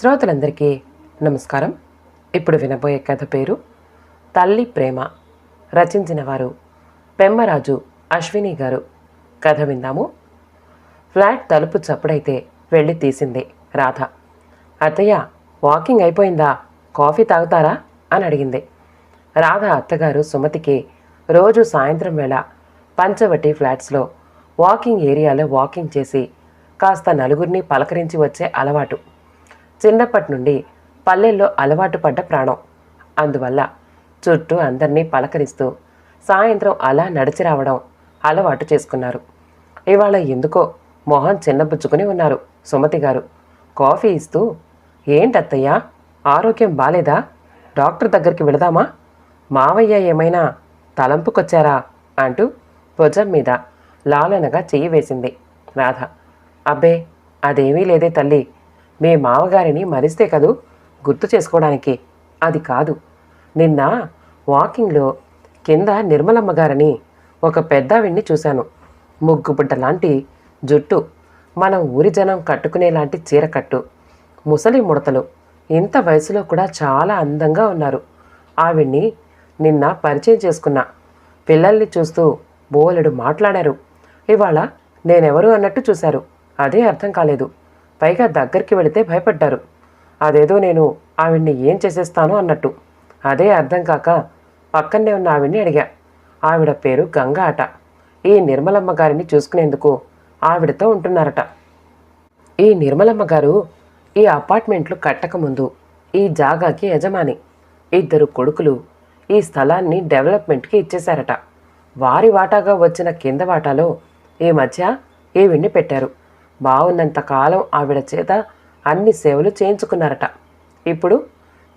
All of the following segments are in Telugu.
శ్రోతలందరికీ నమస్కారం. ఇప్పుడు వినబోయే కథ పేరు తల్లి ప్రేమ. రచించిన వారు పెమ్మరాజు అశ్విని గారు. కథ విందాము. ఫ్లాట్ తలుపు చప్పుడైతే వెళ్ళి తీసింది రాధ. అత్తయ్య వాకింగ్ అయిపోయిందా? కాఫీ తాగుతారా? అని అడిగింది. రాధ అత్తగారు సుమతికి రోజు సాయంత్రం వేళ పంచవటి ఫ్లాట్స్లో వాకింగ్ ఏరియాలో వాకింగ్ చేసి కాస్త నలుగురిని పలకరించి వచ్చే అలవాటు. చిన్నప్పటి నుండి పల్లెల్లో అలవాటు పడ్డ ప్రాణం. అందువల్ల చుట్టూ అందరినీ పలకరిస్తూ సాయంత్రం అలా నడిచి రావడం అలవాటు చేసుకున్నారు. ఇవాళ ఎందుకో మొహం చిన్నబుచ్చుకుని ఉన్నారు సుమతి గారు. కాఫీ ఇస్తూ ఏంటత్తయ్యా ఆరోగ్యం బాలేదా? డాక్టర్ దగ్గరికి వెళదామా? మావయ్య ఏమైనా తలంపుకొచ్చారా? అంటూ భుజం మీద లాలనగా చెయ్యి వేసింది రాధ. అబ్బే అదేమీ లేదే తల్లి మీ మామగారిని మరిస్తే కదూ? గుర్తు చేసుకోవడానికి. అది కాదు. నిన్న వాకింగ్లో కింద నిర్మలమ్మ గారని ఒక పెద్దావిడ్ని చూశాను. ముగ్గుబుడ్డ లాంటి జుట్టు. మనం ఊరి జనం కట్టుకునేలాంటి చీర కట్టు. ముసలి ముడతలు. ఇంత వయసులో కూడా చాలా అందంగా ఉన్నారు. ఆవిడ్ని నిన్న పరిచయం చేసుకున్నా. పిల్లల్ని చూస్తూ బోలెడు మాట్లాడారు. ఇవాళ నేనెవరు అన్నట్టు చూశారు. అదే అర్థం కాలేదు. పైగా దగ్గరికి వెళితే భయపడ్డారు. అదేదో నేను ఆవిడ్ని ఏం చేసేస్తాను అన్నట్టు. అదే అర్థం కాక పక్కనే ఉన్న ఆవిడ్ని అడిగా. ఆవిడ పేరు గంగా అట. ఈ నిర్మలమ్మ గారిని చూసుకునేందుకు ఆవిడతో ఉంటున్నారట. ఈ నిర్మలమ్మ గారు ఈ అపార్ట్మెంట్లు కట్టకముందు ఈ జాగాకి యజమాని. ఇద్దరు కొడుకులు ఈ స్థలాన్ని డెవలప్మెంట్కి ఇచ్చేశారట. వారి వాటాగా వచ్చిన కింద వాటాలో ఈ మధ్య ఈవిడ్ని పెట్టారు. బాగున్నంత కాలం ఆవిడ చేత అన్ని సేవలు చేయించుకున్నారట. ఇప్పుడు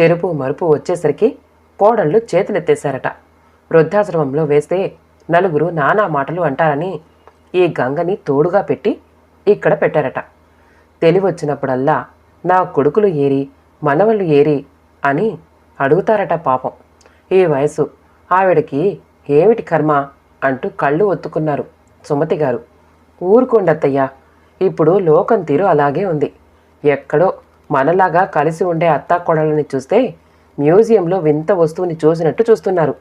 చెరుపు మరుపు వచ్చేసరికి కోడళ్ళు చేతులెత్తేశారట. వృద్ధాశ్రమంలో వేస్తే నలుగురు నానా మాటలు అంటారని ఈ గంగని తోడుగా పెట్టి ఇక్కడ పెట్టారట. తెలివొచ్చినప్పుడల్లా నా కొడుకులు ఏరి మనవళ్ళు ఏరి అని అడుగుతారట పాపం. ఈ వయసు ఆవిడకి ఏమిటి కర్మ అంటూ కళ్ళు ఒత్తుకున్నారు సుమతి గారు. ఊరుకోండత్తయ్యా ఇప్పుడు లోకం తీరు అలాగే ఉంది. ఎక్కడో మనలాగా కలిసి ఉండే అత్తాకోడళ్ళని చూస్తే మ్యూజియంలో వింత వస్తువుని చూసినట్టు చూస్తున్నారు.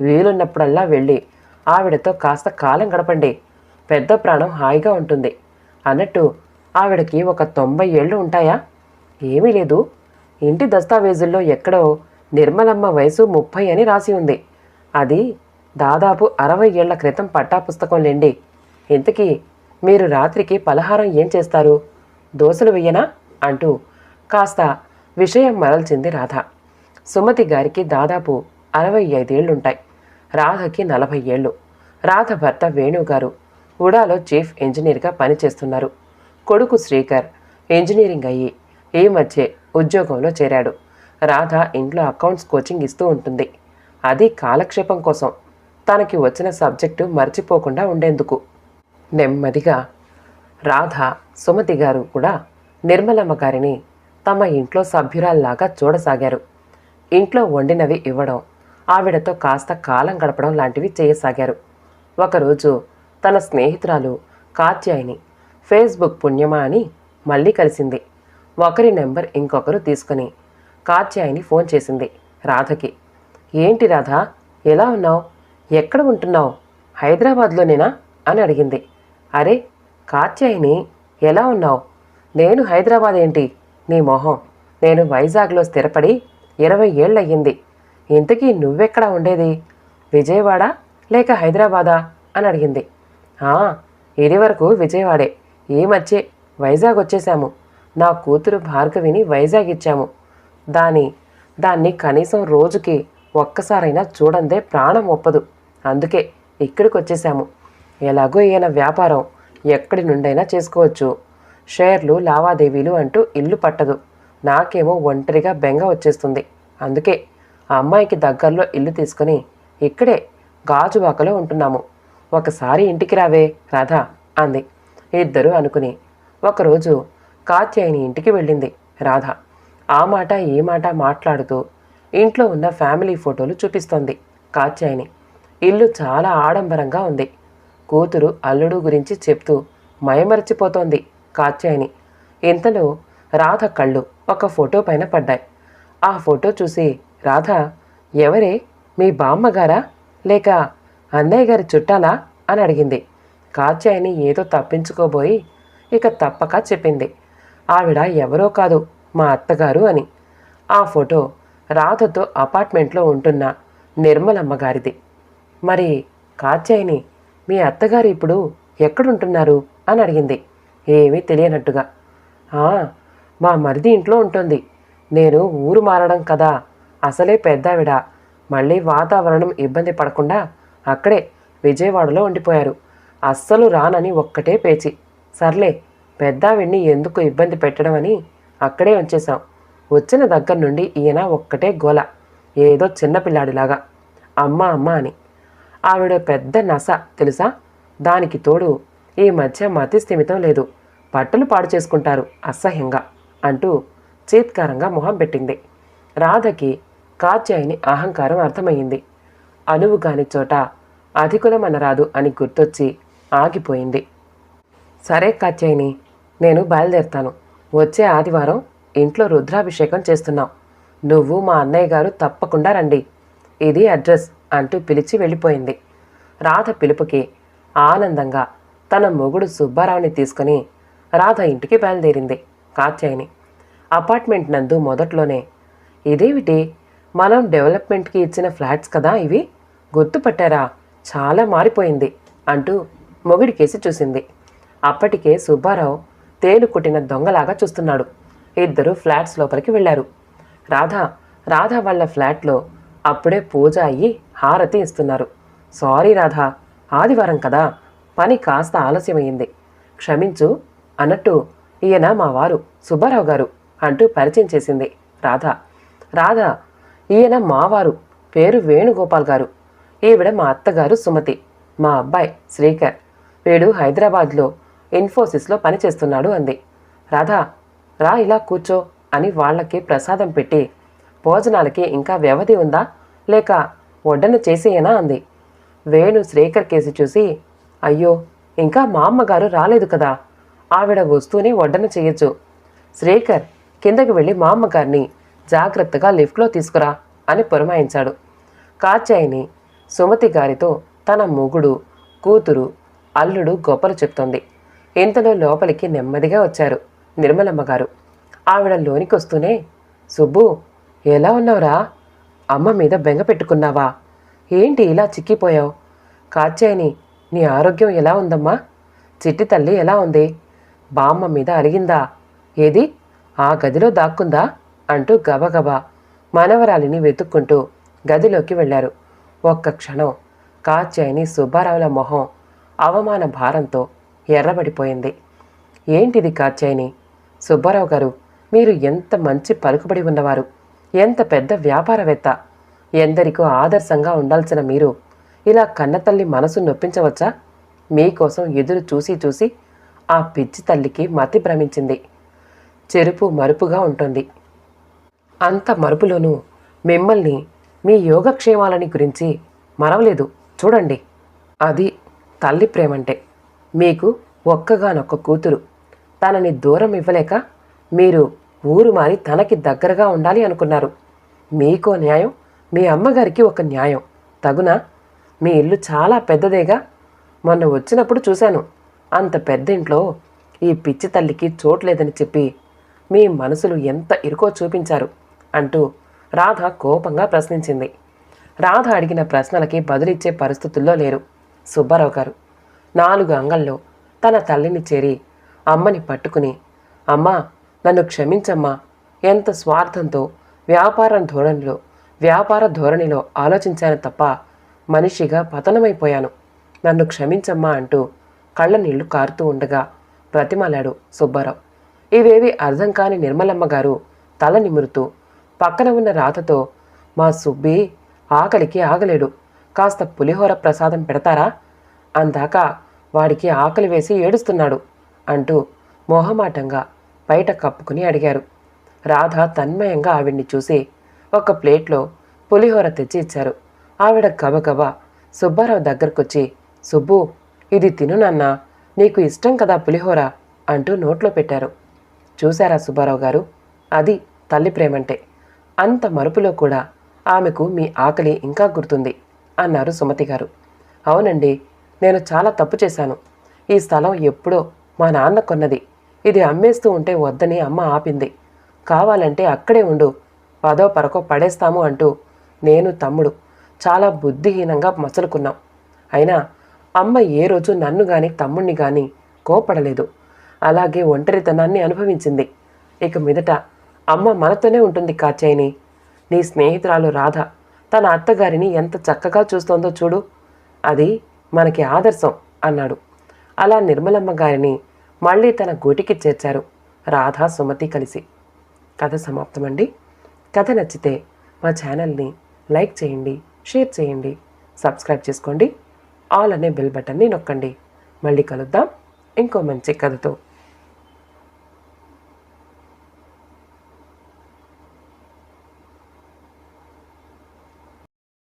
వీలున్నప్పుడల్లా వెళ్ళి ఆవిడతో కాస్త కాలం గడపండి. పెద్ద ప్రాణం హాయిగా ఉంటుంది. అన్నట్టు ఆవిడకి ఒక తొంభై ఏళ్ళు ఉంటాయా? ఏమీ లేదు. ఇంటి దస్తావేజుల్లో ఎక్కడో నిర్మలమ్మ వయసు ముప్పై అని రాసి ఉంది. అది దాదాపు అరవై ఏళ్ళ క్రితం పట్టా పుస్తకం లేండి. ఇంతకీ మీరు రాత్రికి పలహారం ఏం చేస్తారు? దోశలు వెయ్యనా? అంటూ కాస్త విషయం మరల్చింది రాధ. సుమతి గారికి దాదాపు అరవై ఐదేళ్ళుంటాయి. రాధకి నలభై ఏళ్ళు. రాధ భర్త వేణుగారు ఉడాలో చీఫ్ ఇంజనీర్గా పనిచేస్తున్నారు. కొడుకు శ్రీకర్ ఇంజనీరింగ్ అయ్యి ఈ మధ్య ఉద్యోగంలో చేరాడు. రాధ ఇంట్లో అకౌంట్స్ కోచింగ్ ఇస్తూ ఉంటుంది. అది కాలక్షేపం కోసం. తనకి వచ్చిన సబ్జెక్టు మర్చిపోకుండా ఉండేందుకు. నెమ్మదిగా రాధ సుమతి గారు కూడా నిర్మలమ్మ గారిని తమ ఇంట్లో సభ్యురాల్లాగా చూడసాగారు. ఇంట్లో వండినవి ఇవ్వడం ఆవిడతో కాస్త కాలం గడపడం లాంటివి చేయసాగారు. ఒకరోజు తన స్నేహితురాలు కాత్యాయిని ఫేస్బుక్ పుణ్యమా అని మళ్ళీ కలిసింది. ఒకరి నెంబర్ ఇంకొకరు తీసుకుని కాత్యాయిని ఫోన్ చేసింది రాధకి. ఏంటి రాధ ఎలా ఉన్నావు? ఎక్కడ ఉంటున్నావు? హైదరాబాద్లోనేనా? అని అడిగింది. అరే కాత్యాయిని ఎలా ఉన్నావు? నేను హైదరాబాద్ ఏంటి? నీ మొహం. నేను వైజాగ్లో స్థిరపడి ఇరవై ఏళ్ళయ్యింది. ఇంతకీ నువ్వెక్కడ ఉండేది? విజయవాడ లేక హైదరాబాదా? అని అడిగింది. "ఆ, ఇది వరకు విజయవాడే. ఈ మధ్యే వైజాగ్ వచ్చేసాము నా కూతురు భార్గవిని వైజాగ్ ఇచ్చాము. దాని దాన్ని కనీసం రోజుకి ఒక్కసారైనా చూడందే ప్రాణం ఒప్పదు. అందుకే ఇక్కడికి వచ్చేసాము ఎలాగో ఈయన వ్యాపారం ఎక్కడి నుండైనా చేసుకోవచ్చు. షేర్లు లావాదేవీలు అంటూ ఇల్లు పట్టదు. నాకేమో ఒంటరిగా బెంగ వచ్చేస్తుంది. అందుకే ఆ అమ్మాయికి దగ్గరలో ఇల్లు తీసుకొని ఇక్కడే గాజువాకలో ఉంటున్నాము. ఒకసారి ఇంటికి రావే రాధా అంది. ఇద్దరు అనుకుని. ఒకరోజు కాత్యాయని ఇంటికి వెళ్ళింది రాధ. ఆ మాట ఈ మాట మాట్లాడుతూ ఇంట్లో ఉన్న ఫ్యామిలీ ఫోటోలు చూపిస్తోంది కాత్యాయని. ఇల్లు చాలా ఆడంబరంగా ఉంది. కూతురు అల్లుడు గురించి చెప్తూ మయమరచిపోతోంది కాత్యాయని. ఇంతలో రాధ కళ్ళు ఒక ఫోటో పైన పడ్డాయి. ఆ ఫోటో చూసి రాధ ఎవరే? మీ బామ్మగారా? లేక అన్నయ్య గారి చుట్టాలా? అని అడిగింది. కాచాయిని ఏదో తప్పించుకోబోయి ఇక తప్పక చెప్పింది. ఆవిడ ఎవరో కాదు మా అత్తగారు అని. ఆ ఫోటో రాధతో అపార్ట్మెంట్లో ఉంటున్న నిర్మలమ్మ గారిది. మరి కాచాయిని మీ అత్తగారు ఇప్పుడు ఎక్కడుంటున్నారు? అని అడిగింది. ఏమీ తెలియనట్టుగా. "ఆ, మా మరిది ఇంట్లో ఉంటుంది. నేను ఊరు మారడం కదా. అసలే పెద్దావిడ. మళ్ళీ వాతావరణం ఇబ్బంది పడకుండా అక్కడే విజయవాడలో ఉండిపోయారు. అస్సలు రానని ఒక్కటే పేచి. సర్లే పెద్దావిడ్ని ఎందుకు ఇబ్బంది పెట్టడం అని అక్కడే ఉంచేశాం. వచ్చిన దగ్గర నుండి ఈయన ఒక్కటే గోల. ఏదో చిన్నపిల్లాడిలాగా అమ్మ అమ్మ అని. ఆవిడ పెద్ద నస తెలుసా? దానికి తోడు ఈ మధ్య మతి స్థిమితం లేదు. బట్టలు పాడు చేసుకుంటారు అసహ్యంగా అంటూ చీత్కారంగా మొహం పెట్టింది. రాధకి కాత్యాయిని అహంకారం అర్థమయ్యింది. అనువు కాని చోట అధికులమనరాదు అని గుర్తొచ్చి ఆగిపోయింది. సరే కాత్యాయిని నేను బయలుదేరుతాను. వచ్చే ఆదివారం ఇంట్లో రుద్రాభిషేకం చేస్తున్నాం. నువ్వు మా అన్నయ్య గారు తప్పకుండా రండి. ఇది అడ్రస్. అంటూ పిలిచి వెళ్ళిపోయింది. రాధ పిలుపుకి ఆనందంగా తన మొగుడు సుబ్బారావుని తీసుకుని రాధ ఇంటికి బయలుదేరింది కాత్యాయిని. అపార్ట్మెంట్ నందు మొదట్లోనే ఇదేమిటి మనం డెవలప్మెంట్కి ఇచ్చిన ఫ్లాట్స్ కదా ఇవి? గుర్తుపట్టారా? చాలా మారిపోయింది అంటూ మొగుడికేసి చూసింది. అప్పటికే సుబ్బారావు తేలు కుట్టిన దొంగలాగా చూస్తున్నాడు. ఇద్దరు ఫ్లాట్స్ లోపలికి వెళ్ళారు. రాధ రాధ వాళ్ళ ఫ్లాట్లో అప్పుడే పూజ అయ్యి హారతి ఇస్తున్నారు. సారీ రాధా ఆదివారం కదా. పని కాస్త ఆలస్యమైంది. క్షమించు అన్నట్టు ఈయన మా వారు సుబ్బారావు గారు అంటూ పరిచయం చేసింది రాధ. రాధ ఈయన మావారు పేరు వేణుగోపాల్ గారు. ఈవిడ మా అత్తగారు సుమతి మా అబ్బాయి శ్రీకర్. వీడు హైదరాబాద్లో ఇన్ఫోసిస్లో పనిచేస్తున్నాడు అంది. రాధా రా ఇలా కూర్చో అని వాళ్ళకి ప్రసాదం పెట్టి భోజనాలకి ఇంకా వ్యవధి ఉందా? లేక వడ్డన చేసేయనా అంది. వేణు శ్రీకర్ కేసి చూసి అయ్యో ఇంకా మా అమ్మగారు రాలేదు కదా. ఆవిడ వస్తూనే వడ్డన చేయొచ్చు. శ్రీకర్ కిందకి వెళ్ళి మా అమ్మగారిని జాగ్రత్తగా లిఫ్ట్లో తీసుకురా అని పురమాయించాడు. కాచాయిని సుమతి గారితో తన మొగుడు కూతురు అల్లుడు గొప్పలు చెప్తోంది. ఇంతలో లోపలికి నెమ్మదిగా వచ్చారు నిర్మలమ్మ గారు ఆవిడ లోనికి వస్తూనే సుబ్బు ఎలా ఉన్నావురా? అమ్మ మీద బెంగ పెట్టుకున్నావా? ఏంటి ఇలా చిక్కిపోయావు? కాచేని నీ ఆరోగ్యం ఎలా ఉందమ్మా? చిట్టి తల్లి ఎలా ఉంది? బామ్మ మీద అలిగిందా? ఏది? ఆ గదిలో దాక్కుందా? అంటూ గబగబా మనవరాలిని వెతుక్కుంటూ గదిలోకి వెళ్ళారు. ఒక్క క్షణం కాచేని సుబ్బారావుల మొహం అవమాన భారంతో ఎర్రబడిపోయింది. ఏంటిది కాచేని సుబ్బారావు గారు మీరు ఎంత మంచి పలుకుబడి ఉన్నవారు. ఎంత పెద్ద వ్యాపారవేత్త? ఎందరికో ఆదర్శంగా ఉండాల్సిన మీరు ఇలా కన్నతల్లి మనసు నొప్పించవచ్చా? మీకోసం ఎదురు చూసి చూసి ఆ పిచ్చి తల్లికి మతి భ్రమించింది. చెరుపు మరుపుగా ఉంటుంది. అంత మరుపులోనూ మిమ్మల్ని మీ యోగక్షేమాలని గురించి మరవలేదు. చూడండి. అది తల్లి ప్రేమంటే. మీకు ఒక్కగానొక్క కూతురు. తనని దూరం ఇవ్వలేక మీరు ఊరు మారి తనకి దగ్గరగా ఉండాలి అనుకున్నారు. మీకో న్యాయం మీ అమ్మగారికి ఒక న్యాయం. తగునా? మీ ఇల్లు చాలా పెద్దదేగా? మొన్న వచ్చినప్పుడు చూశాను. అంత పెద్ద ఇంట్లో ఈ పిచ్చి తల్లికి చోట్లేదని చెప్పి మీ మనసులు ఎంత ఇరుకో చూపించారు అంటూ రాధ కోపంగా ప్రశ్నించింది. రాధ అడిగిన ప్రశ్నలకి బదులిచ్చే పరిస్థితుల్లో లేరు సుబ్బారావు గారు. నాలుగు అంగల్లో తన తల్లిని చేరి అమ్మని పట్టుకుని అమ్మా నన్ను క్షమించమ్మా. ఎంత స్వార్థంతో వ్యాపారం ధోరణిలో వ్యాపార ధోరణిలో ఆలోచించాను తప్ప మనిషిగా పతనమైపోయాను. నన్ను క్షమించమ్మా అంటూ కళ్ళ నీళ్ళు కారుతూ ఉండగా ప్రతిమలాడు సుబ్బారావు. ఇవేవి అర్థం కాని నిర్మలమ్మ గారు తల నిమురుతూ పక్కన ఉన్న రాతతో మా సుబ్బి ఆకలికి ఆగలేడు. కాస్త పులిహోర ప్రసాదం పెడతారా? అందాక వాడికి ఆకలి వేసి ఏడుస్తున్నాడు అంటూ మొహమాటంగా బయట కప్పుకుని అడిగారు. రాధ తన్మయంగా ఆవిడ్ని చూసి ఒక ప్లేట్లో పులిహోర తెచ్చి ఇచ్చారు. ఆవిడ గబగబా సుబ్బారావు దగ్గరకొచ్చి సుబ్బు ఇది తినునన్నా నీకు ఇష్టం కదా పులిహోర అంటూ నోట్లో పెట్టారు. చూశారా సుబ్బారావు గారు? అది తల్లి ప్రేమంటే. అంత మరుపులో కూడా ఆమెకు మీ ఆకలి ఇంకా గుర్తుంది అన్నారు సుమతి గారు. అవునండి నేను చాలా తప్పు చేశాను. ఈ స్థలం ఎప్పుడో మా నాన్న కొన్నది. ఇది అమ్మేస్తూ ఉంటే వద్దని అమ్మ ఆపింది. కావాలంటే అక్కడే ఉండు. పదో పరకో పడేస్తాము అంటూ నేను తమ్ముడు చాలా బుద్ధిహీనంగా మసలుకున్నాం. అయినా అమ్మ ఏ రోజు నన్ను గాని తమ్ముణ్ణి గాని కోపడలేదు అలాగే ఒంటరితనాన్ని అనుభవించింది. ఇక మీదట అమ్మ మనతోనే ఉంటుంది కాచాయిని నీ స్నేహితురాలు రాధ తన అత్తగారిని ఎంత చక్కగా చూస్తోందో చూడు. అది మనకి ఆదర్శం అన్నాడు. అలా నిర్మలమ్మ గారిని మళ్ళీ తన గూటికి చేర్చారు రాధా సుమతి కలిసి. కథ సమాప్తమండి. కథ నచ్చితే మా ఛానల్ని లైక్ చేయండి షేర్ చేయండి సబ్స్క్రైబ్ చేసుకోండి. ఆల్ అనే బెల్ బటన్ని నొక్కండి. మళ్ళీ కలుద్దాం. ఇంకో మంచి కథతో.